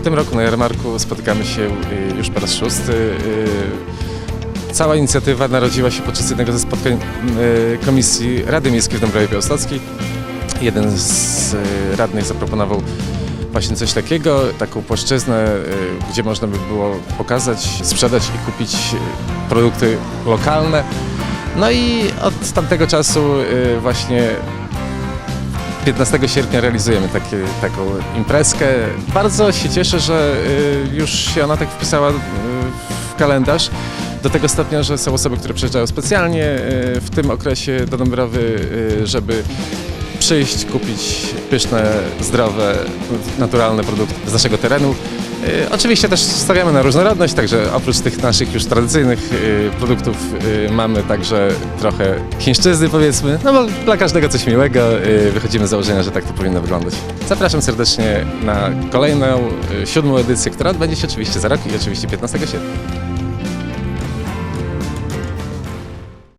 tym roku na jarmarku spotykamy się y, już po raz szósty. Y, Cała inicjatywa narodziła się podczas jednego ze spotkań y, Komisji Rady Miejskiej w Dąbrowie Białostockiej. Jeden z y, radnych zaproponował właśnie coś takiego, taką płaszczyznę, y, gdzie można by było pokazać, sprzedać i kupić y, produkty lokalne. No i od tamtego czasu y, właśnie 15 sierpnia realizujemy takie, taką imprezkę. Bardzo się cieszę, że y, już się ona tak wpisała y, w kalendarz. Do tego stopnia, że są osoby, które przyjeżdżają specjalnie y, w tym okresie do Dąbrowy, żeby przyjść, kupić pyszne, zdrowe, naturalne produkty z naszego terenu. Y, Oczywiście też stawiamy na różnorodność, także oprócz tych naszych już tradycyjnych y, produktów y, mamy także trochę chińszczyzny powiedzmy, no bo dla każdego coś miłego, wychodzimy z założenia, że tak to powinno wyglądać. Zapraszam serdecznie na kolejną, siódmą edycję, która odbędzie się oczywiście za rok i oczywiście 15 sierpnia.